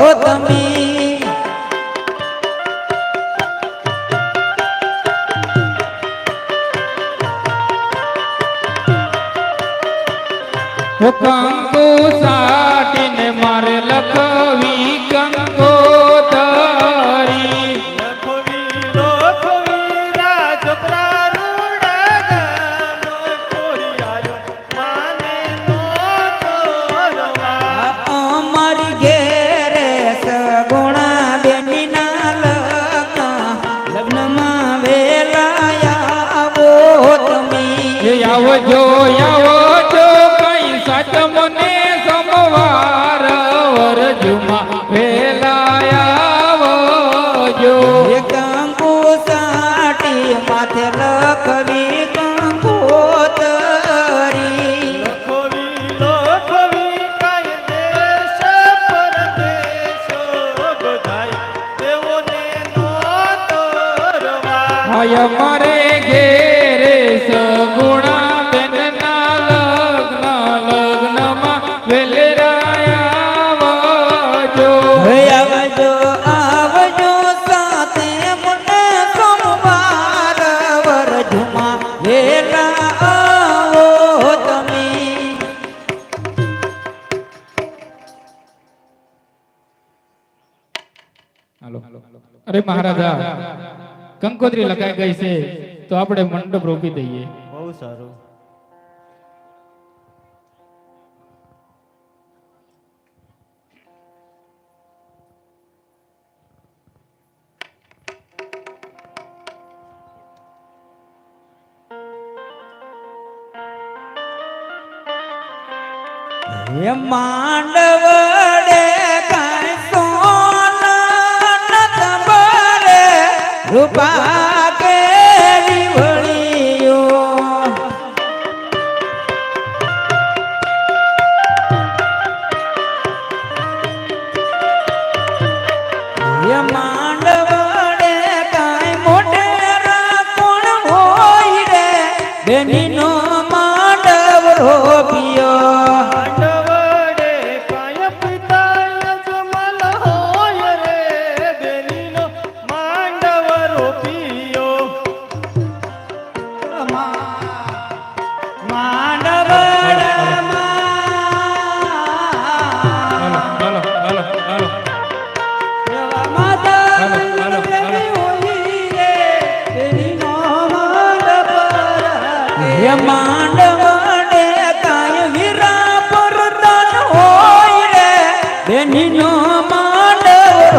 તમે કઈ સાચ મને સમવાર વરજુમાં ફેલાયા આવજો એ કંકુ સાટી માથે લખવી કંકોતરી લખવી લખવી કાય અરે મહારાજા કંકોત્રી લગાઈ ગઈ છે તો આપણે મંડપ રોપી દઈએ. બહુ સારું. હે રૂપા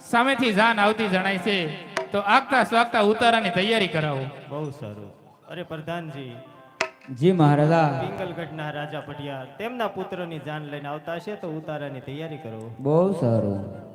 સામેથી જાન આવતી જણાય છે. તો આગતા સ્વાગતા ઉતારાની તૈયારી કરાવો. બહુ સારું. અરે પ્રધાનજી. જી મહારાજા. પિંગલગઢના રાજા પટિયા તેમના પુત્રની જાન લઈને આવતા છે તો ઉતારાની તૈયારી કરો. બહુ સારું.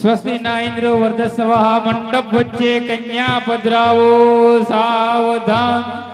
સ્વસ્તિ ના ઇન્દ્ર વર્ધસ્વ મંડપ વચ્ચે કન્યા પધરાવો સાવધાન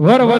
વર